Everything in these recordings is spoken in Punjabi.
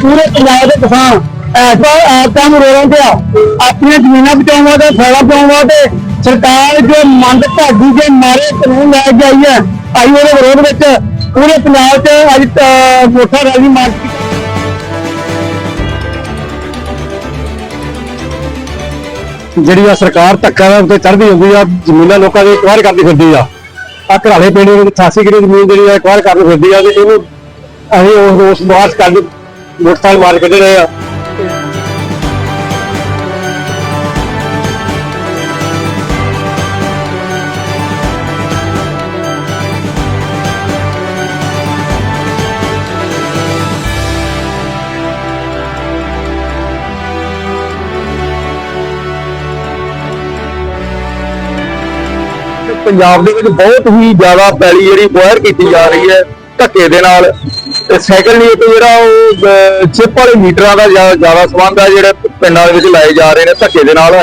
ਪੂਰੇ ਪੰਜਾਬ ਦੇ ਕਿਸਾਨ ਐਸਾ ਐਸਾ ਨੂੰ ਰੋਣ ਤੇ ਆਪਣੀਆਂ ਜ਼ਮੀਨਾਂ ਬਚਾਉਣ ਤੇ ਫੈਲਾ ਬਚਾਉਣ ਤੇ ਸਰਕਾਰ ਜੋ ਮੰਦ ਭਾਗੀ ਦੇ ਮਾਰੇ ਕਾਨੂੰਨ ਲੈ ਕੇ ਆਈ ਹੈ, ਆਈ ਉਹਦੇ ਵਿਰੋਧ ਵਿੱਚ ਪੂਰੇ ਪੰਜਾਬ 'ਚ ਅੱਜ ਮੋਟਾ ਰੈਲੀ ਮਾਰਚ ਜਿਹੜੀ ਆ ਸਰਕਾਰ ਧੱਕਾ ਦਾ ਉੱਤੇ ਚੜ੍ਹਦੀ ਹੁੰਦੀ ਆ, ਜ਼ਮੀਨਾਂ ਲੋਕਾਂ ਦੀ ਇਕਵਾਰ ਕਰਦੀ ਫਿਰਦੀ ਆ। ਆ ਘਰਾਲੇ ਪਿੰਡ ਵਿੱਚ 88 ਕਿਲੋ ਜ਼ਮੀਨ ਜਿਹੜੀ ਆ ਇਕਵਾਰ ਕਰਦੀ ਫਿਰਦੀ ਆ, ਤੇ ਇਹਨੂੰ ਅਸੀਂ ਉਸ ਰੋਸ ਬਾਸ ਕਰ ਮੋਟਰਸਾਈਕਲ ਮਾਰ ਕੱਢ ਰਹੇ ਆ ਪੰਜਾਬ ਦੇ ਵਿੱਚ ਬਹੁਤ ਹੀ ਜ਼ਿਆਦਾ ਪੈਲੀ ਜਿਹੜੀ ਬੋਇਰ ਕੀਤੀ ਜਾ ਰਹੀ ਹੈ। ਧੱਕੇ ਦੇ ਨਾਲ। ਤੇ ਸਾਈਕਲ ਨਹੀਂ ਜਿਹੜਾ ਉਹ ਚਿਪ ਵਾਲੇ ਮੀਟਰਾਂ ਦਾ ਜ਼ਿਆਦਾ ਸੰਬੰਧ ਹੈ ਜਿਹੜੇ ਪਿੰਡਾਂ ਦੇ ਵਿੱਚ ਲਾਏ ਜਾ ਰਹੇ ਨੇ ਧੱਕੇ ਦੇ ਨਾਲ।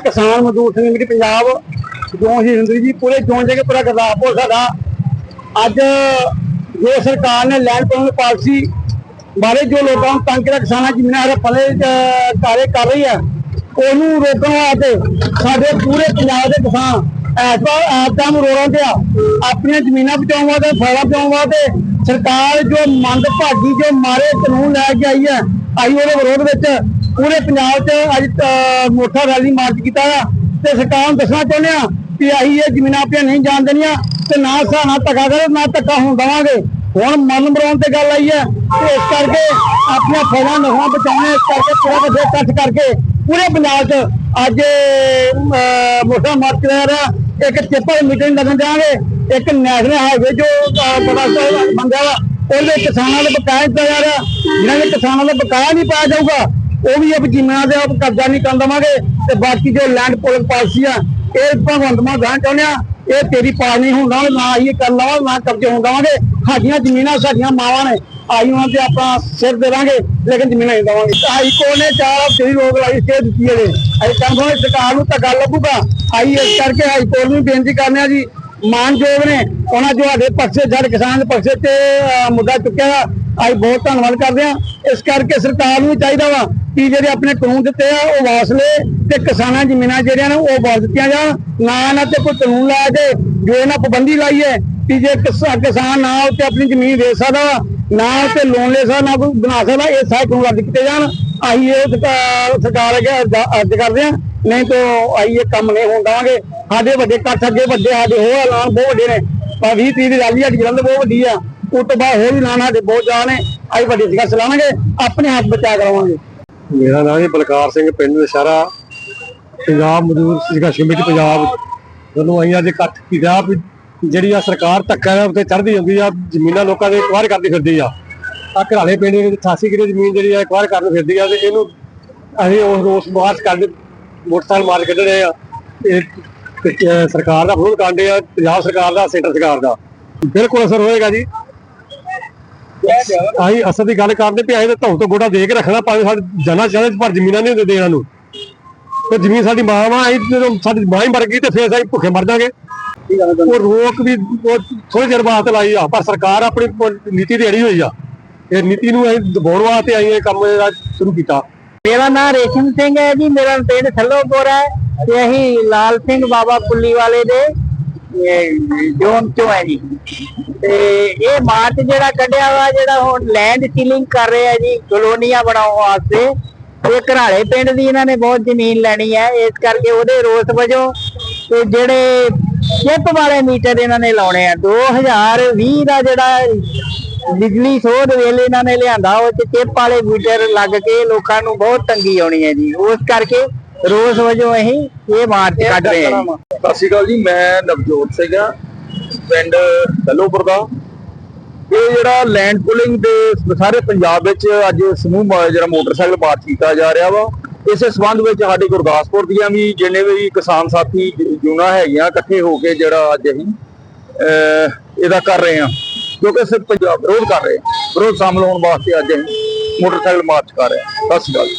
ਕਿਸਾਨ ਮਜ਼ਦੂਰ ਸੰਗਠਨ ਪੰਜਾਬ ਜੋ ਹੀ ਹਿੰਦੂ ਜੀ ਪੂਰੇ ਜੋਨ ਜਗੇ ਪੂਰਾ ਗੁਰਦਾਸਪੁਰ ਸਾਡਾ। ਅੱਜ ਜੋ ਸਰਕਾਰ ਨੇ ਲੈਂਡ ਪੂਲਿੰਗ ਪਾਲਿਸੀ ਬਾਰੇ ਜੋ ਲੋਕਾਂ ਨੂੰ ਤੰਗ ਕੀਤਾ, ਕਿਸਾਨਾਂ ਜ਼ਮੀਨਾਂ ਦੇ ਪਲੇ ਕਾਰੇ ਕਰ ਰਹੀ ਹੈ, ਉਹਨੂੰ ਰੋਕਣ ਵਾਸਤੇ ਸਾਡੇ ਪੂਰੇ ਪੰਜਾਬ ਦੇ ਕਿਸਾਨ ਐਸਾ ਐਸਾ ਨੂੰ ਰੋਣ ਤੇ ਆਪਣੀਆਂ ਜ਼ਮੀਨਾਂ ਬਚਾਉਣ ਵਾਸਤੇ ਫੈਲਾ ਬਚਾਉਣ ਵਾਸਤੇ ਸਰਕਾਰ ਜੋ ਮੰਦ ਭਾਗੀ ਜੋ ਮਾਰੇ ਕਾਨੂੰਨ ਲੈ ਕੇ ਆਈ ਹੈ ਆਈ ਉਹਦੇ ਵਿਰੋਧ ਵਿੱਚ ਪੂਰੇ ਪੰਜਾਬ 'ਚ ਅੱਜ ਅਹ, ਮੋਟਾ ਰੈਲੀ ਮਾਰਚ ਕੀਤਾ ਆ। ਤੇ ਸਰਕਾਰ ਨੂੰ ਦੱਸਣਾ ਚਾਹੁੰਦੇ ਆ ਕਿ ਅਸੀਂ ਇਹ ਜ਼ਮੀਨਾਂ ਆਪਣੀਆਂ ਨਹੀਂ ਜਾਣ ਦੇਣੀਆਂ ਤੇ ਨਾ ਸਾਨਾ ਧੱਕਾ ਕਰੋ ਨਾ ਧੱਕਾ ਹੋਣ ਦੇਵਾਂਗੇ। ਹੁਣ ਮਨ ਮਰਾਉਣ ਤੇ ਗੱਲ ਆਈ ਹੈ ਤੇ ਇਸ ਕਰਕੇ ਆਪਣੀਆਂ ਫੈਲਾਂ ਨਸਾਂ ਬਚਾਉਣੇ ਇਸ ਕਰਕੇ ਪੂਰਾ ਵੱਡੇ ਇਕੱਠ ਕਰਕੇ ਪੂਰੇ ਪੰਜਾਬ 'ਚ ਅੱਜ ਅਹ, ਮੋਟਾ ਮਾਰਚ ਕਰ ਰਿਹਾ। ਇੱਕ ਚਿੱਪਰ ਮੀਟਿੰਗ ਲੱਗਣ ਜਾਵਾਂਗੇ ਇੱਕ ਨੈਸ਼ਨਲ ਹਾਈਵੇ ਜੋ ਅਹ, ਬੜਾ ਸਾਰਾ ਬੰਦਾ ਵਾ ਉਹਦੇ ਕਿਸਾਨਾਂ ਦੇ ਬਕਾਇਆ ਦਿੱਤਾ ਜਾ ਰਿਹਾ। ਜਿਹਨਾਂ ਦੇ ਕਿਸਾਨਾਂ ਦਾ ਬਕਾਇਆ ਨਹੀਂ ਪਾਇਆ ਜਾਊਗਾ ਉਹ ਵੀ ਇਹ ਜ਼ਮੀਨਾਂ ਦੇ ਆਪ ਕਬਜ਼ਾ ਨਹੀਂ ਕਰਨ ਦੇਵਾਂਗੇ ਤੇ ਬਾਕੀ ਜੋ ਲੈਂਡ ਪੋਲਿੰਗ ਪਾਲਿਸੀ ਆ, ਇਹ ਭਗਵੰਤ ਮਾਨ ਗਾਂ ਚਾਹੁੰਦੇ ਆ। ਇਹ ਤੇਰੀ ਪਾਲ ਨਹੀਂ ਹੁੰਦਾ ਨਾ ਹੀ ਇਹ ਕਰ ਲਵਾਂ ਨਾ ਕਬਜ਼ੇ ਹੋਣ ਦੇਵਾਂਗੇ। ਸਾਡੀਆਂ ਜ਼ਮੀਨਾਂ ਸਾਡੀਆਂ ਮਾਵਾਂ ਨੇ, ਆਈ ਉਹਨਾਂ ਤੇ ਆਪਾਂ ਸਿਰ ਦੇਵਾਂਗੇ, ਲੇਕਿਨ ਜ਼ਮੀਨਾਂ ਨਹੀਂ ਦੇਵਾਂਗੇ। ਹਾਈ ਕੋਰਟ ਨੇ ਚਾਰ ਹਫ਼ਤੇ ਰੋਕ ਲਾਈ ਸਟੇ ਦਿੱਤੀ ਹੈ ਅਸੀਂ ਕਹਿੰਦੇ ਸਰਕਾਰ ਨੂੰ ਤਾਂ ਗੱਲ ਲੱਗੂਗਾ ਆਈ ਇਸ ਕਰਕੇ ਹਾਈ ਕੋਰਟ ਨੂੰ ਬੇਨਤੀ ਕਰਨੇ ਆ ਜੀ। ਮਾਨਯੋਗ ਨੇ, ਉਹਨਾਂ ਜੋ ਸਾਡੇ ਪੱਖੇ ਜੜ ਕਿਸਾਨ ਦੇ ਪੱਖੇ ਤੇ ਮੁੱਦਾ ਚੁੱਕਿਆ ਵਾ। ਅਸੀਂ ਬਹੁਤ ਧੰਨਵਾਦ ਕਰਦੇ ਆ ਇਸ ਕਰਕੇ ਸਰਕਾਰ ਨੂੰ ਚਾਹੀਦਾ ਵਾ ਕਿ ਜਿਹੜੇ ਆਪਣੇ ਕਾਨੂੰਨ ਦਿੱਤੇ ਆ, ਉਹ ਵਾਪਸ ਲਏ ਤੇ ਕਿਸਾਨਾਂ ਜ਼ਮੀਨਾਂ ਜਿਹੜੀਆਂ ਨੇ, ਉਹ ਵਾਪਸ ਦਿੱਤੀਆਂ ਜਾਣ। ਨਾ ਇਹਨਾਂ ਤੇ ਕੋਈ ਕਾਨੂੰਨ ਲਾ ਕੇ ਜੋ ਇਹਨਾਂ ਪਾਬੰਦੀ ਲਾਈ ਹੈ ਕਿ ਜੇ ਕਿਸਾ- ਕਿਸਾਨ ਨਾ ਉੱਤੇ ਆਪਣੀ ਜ਼ਮੀਨ ਵੇਚ ਸਕਦਾ, ਨਾ ਉੱਤੇ ਲੋਨ ਲੈ ਸਕਦਾ, ਨਾ ਕੋਈ ਬਣਾ ਸਕਦਾ, ਇਹ ਸਾਰੇ ਕਾਨੂੰਨ ਰੱਦ ਕੀਤੇ ਜਾਣ। ਅਸੀਂ ਇਹ ਸਰਕਾਰ ਅੱਗੇ ਅਰਜ਼ਾ- ਅਰਜ਼ ਕਰਦੇ ਆ ਨਹੀਂ ਤਾਂ ਅਸੀਂ ਇਹ ਕੰਮ ਨਹੀਂ ਹੋਣ ਦੇਵਾਂਗੇ। ਸਾਡੇ ਵੱਡੇ ਇਕੱਠ ਅੱਗੇ ਵੱਡੇ, ਸਾਡੇ ਹੋਰ ਐਲਾਨ ਬਹੁਤ ਵੱਡੇ ਨੇ। ਪਰ 20 30 ਦੀ ਰੈਲੀ ਅੱਜ ਜਲੰਧਰ ਬਹੁਤ ਵੱਡੀ ਆ। ਉਸ ਤੋਂ ਬਾਅਦ ਹੋਰ ਵੀ ਐਲਾਨ ਸਾਡੇ ਬਹੁਤ ਜ਼ਿਆਦਾ ਨੇ। ਅਸੀਂ ਵੱਡੀ ਸਿੱਖਿਆ ਚਲਾਵਾਂਗੇ। ਆਪਣੇ ਹੱਥ ਬਚਾ ਕਰਾਵਾਂਗੇ। ਮੇਰਾ ਨਾਮ ਹੈ ਬਲਕਾਰ ਸਿੰਘ ਪਿੰਡ ਨਸ਼ਹਿਰਾ ਪੰਜਾਬ ਮਜ਼ਦੂਰ ਸੰਘਰਸ਼ ਕਮੇਟੀ ਪੰਜਾਬ। ਵੱਲੋਂ ਅਸੀਂ ਅੱਜ ਇਕੱਠ ਕੀਤਾ ਵੀ ਜਿਹੜੀ ਆ ਸਰਕਾਰ ਧੱਕਾ ਦੇ ਉੱਤੇ ਚੜ੍ਹਦੀ ਹੁੰਦੀ ਆ, ਜ਼ਮੀਨਾਂ ਲੋਕਾਂ ਦੇ ਇਕਵਾਰ ਕਰਦੀ ਫਿਰਦੀ ਆ। ਆ ਘਰਾਲੇ ਪਿੰਡ ਵਿੱਚ 88 ਕਿਲੋ ਜ਼ਮੀਨ ਜਿਹੜੀ ਆ ਇਕਵਾਰ ਕਰਨ ਫਿਰਦੀ ਆ ਤੇ ਇਹਨੂੰ ਅਸੀਂ ਉਸ ਰੋਸ ਬਾਸ ਕੱਢ ਮੋਟਰਸਾਈਕਲ ਮਾਰ ਕੱਢ ਰਹੇ ਆ। ਇਹ ਸਰਕਾਰ ਦਾ ਵਿਰੋਧ ਕਰਦੇ ਆ, ਪੰਜਾਬ ਸਰਕਾਰ ਦਾ, ਸੈਂਟਰ ਸਰਕਾਰ ਦਾ। ਬਿਲਕੁਲ ਅਸਰ ਹੋਏਗਾ ਜੀ। ਅਸੀਂ ਅਸਲ ਦੀ ਗੱਲ ਕਰਦੇ ਵੀ ਅਸੀਂ ਤਾਂ ਧੌਣ ਤੋਂ ਗੋਡਾ ਦੇ ਕੇ ਰੱਖਣਾ, ਭਾਵੇਂ ਸਾਡੇ ਜਾਨਾ ਚਾਹਦੇ ਪਰ ਜ਼ਮੀਨਾਂ ਨਹੀਂ ਹੁੰਦੇ ਦੇਣਾ ਨੂੰ। ਤੇ ਜ਼ਮੀਨ ਸਾਡੀ ਮਾਂ ਵਾ, ਅਸੀਂ ਜਦੋਂ ਸਾਡੀ ਮਾਂ ਹੀ ਮਰ ਗਈ ਤੇ ਫਿਰ ਅਸੀਂ ਭੁੱਖੇ ਮਰ ਜਾਾਂਗੇ। ਉਹ ਰੋਕ ਵੀ ਥੋੜੇ ਚਿਰ ਬਾਅਦ ਲਾਈ ਆ, ਪਰ ਸਰਕਾਰ ਆਪਣੀ ਨੀਤੀ ਤੇ ਅੜੀ ਹੋਈ ਆ। ਇਹ ਨੀਤੀ ਨੂੰ ਅਸੀਂ ਦਬਾਉਣ ਵਾਸਤੇ ਅਸੀਂ ਇਹ ਕੰਮ ਸ਼ੁਰੂ ਕੀਤਾ। ਮੇਰਾ ਨਾਮ ਰੇਸ਼ਮ ਸਿੰਘ ਹੈ ਜੀ, ਮੇਰਾ ਪਿੰਡ ਥੱਲੋਪੁਰ ਹੈ ਤੇ ਅਸੀਂ ਲਾਲ ਸਿੰਘ ਬਾਬਾ ਪੁੱਲੀ ਵਾਲੇ ਦੇ ਜ਼ੋਨ ਚੋਂ ਹੈ ਜੀ। ਤੇ ਇਹ ਮਾਰਚ ਜਿਹੜਾ ਕੱਢਿਆ ਵਾ, ਜਿਹੜਾ ਹੁਣ ਲੈਂਡ ਸੀਲਿੰਗ ਕਰ ਰਹੇ ਜੀ, ਕਲੋਨੀਆਂ ਬਣਾਉਣ ਵਾਸਤੇ ਇਹ ਘਰਾਲੇ ਪਿੰਡ ਦੀ ਇਹਨਾਂ ਨੇ ਬਹੁਤ ਜ਼ਮੀਨ ਲੈਣੀ ਹੈ। ਇਸ ਕਰਕੇ ਉਹਦੇ ਰੋਸ ਵਜੋਂ ਤੇ ਜਿਹੜੇ ਸ਼ਿਪ ਵਾਲੇ ਮੀਟਰ ਇਹਨਾਂ ਨੇ ਲਾਉਣੇ ਆ। 2020 ਦਾ ਜਿਹੜਾ ਬਿਜਲੀ ਸੋਧ ਵੇਲੇ ਇਹਨਾਂ ਨੇ ਲਿਆਂਦਾ, ਉਹ ਚ ਚਿੱਪ ਵਾਲੇ ਮੀਟਰ ਲੱਗ ਕੇ ਲੋਕਾਂ ਨੂੰ ਬਹੁਤ ਤੰਗੀ ਆਉਣੀ ਹੈ ਜੀ। ਉਸ ਕਰਕੇ ਰੋਸ ਵਜੋਂ ਅਸੀਂ ਇਹ ਮਾਰਚ ਕੱਢ ਰਹੇ ਹਾਂ ਜੀ। ਸਤਿ ਸ਼੍ਰੀ ਅਕਾਲ ਜੀ ਮੈਂ ਨਵਜੋਤ ਸਿੰਘ ਆ ਪਿੰਡ ਕੱਲੋਪੁਰ ਦਾ। ਇਹ ਜਿਹੜਾ ਲੈਂਡ ਪੁਲਿੰਗ ਦੇ ਸਾਰੇ ਪੰਜਾਬ ਵਿੱਚ ਅੱਜ ਸਮੂਹ ਮ- ਜਿਹੜਾ ਮੋਟਰਸਾਈਕਲ ਮਾਰਚ ਕੀਤਾ ਜਾ ਰਿਹਾ ਵਾ ਇਸੇ ਸਬੰਧ ਵਿੱਚ ਸਾਡੇ ਗੁਰਦਾਸਪੁਰ ਦੀਆਂ ਵੀ ਜਿੰਨੇ ਵੀ ਕਿਸਾਨ ਸਾਥੀ ਜੁਨਾ ਹੈਗੀਆਂ ਇਕੱਠੇ ਹੋ ਕੇ ਜਿਹੜਾ ਅੱਜ ਅਸੀਂ ਅਹ, ਇਹਦਾ ਕਰ ਰਹੇ ਹਾਂ। ਕਿਉਂਕਿ ਸਿਰਫ ਪੰਜਾਬ ਵਿਰੋਧ ਕਰ ਰਹੇ ਹਾਂ। ਵਿਰੋਧ ਸ਼ਾਮਲ ਹੋਣ ਵਾਸਤੇ ਅੱਜ ਅਸੀਂ ਮੋਟਰਸਾਈਕਲ ਮਾਰਚ ਕਰ ਰਹੇ ਹਾਂ। ਸਤਿ ਸ਼੍ਰੀ ਅਕਾਲ ਜੀ।